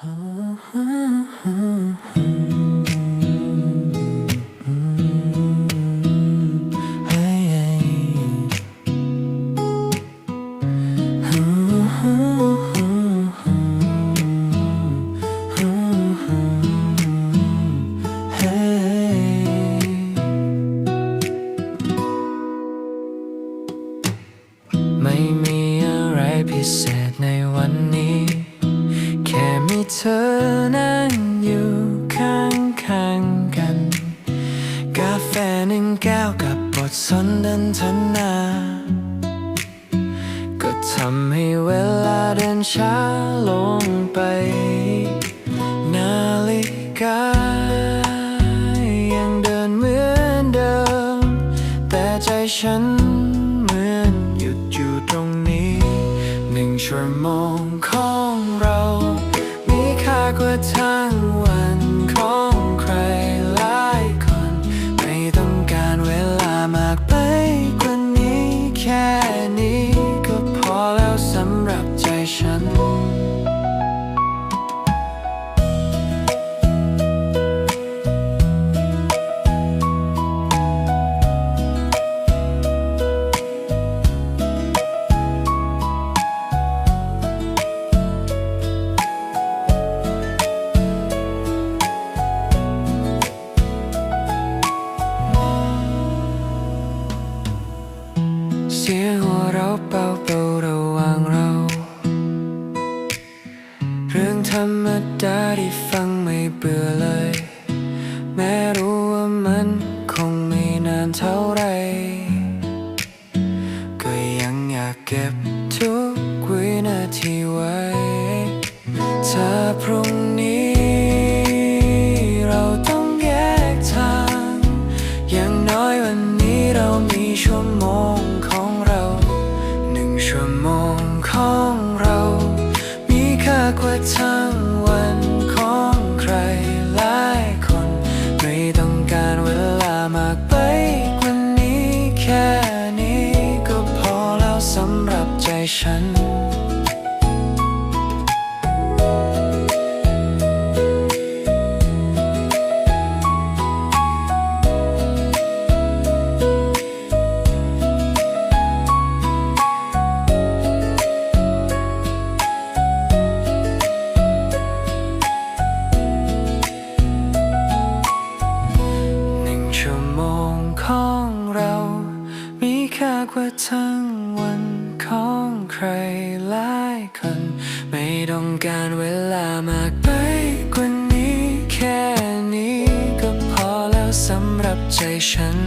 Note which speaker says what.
Speaker 1: ไม่มีอะไรพิเศษในวันนี้แค่มี เธอนั่งอยู่ข้างข้างๆกัน กาแฟหนึ่งแก้วกับบทสนทนา ก็ทำให้เวลาเดินช้าลงไป นาฬิกา ยังเดินเหมือนเดิม แต่ใจฉันเหมือนหยุดอยู่ตรงนี้ หนึ่งชั่วโมงของากว่าทั้งวันของใครหลายคน ไม่ต้องการเวลามากไป สียงหัวเราะเบาระหว่างเรา เรื่องธรรมดาที่ฟังไม่เบื่อเลย แม้รู้ว่ามันคงไม่นานเท่าไร ก็ยังอยากเก็บทุกวินาทีไว้ ถ้าพรุ่งนี้เราต้องแยกทาง อย่างน้อยวันนี้เรามีชั่วโมง ค่าก กว่าทั้งวันของใครหลายคน ไม่ต้องการเวลามากไปกว่านี้แค่นี้ก็พอแล้วสำหรับใจฉัน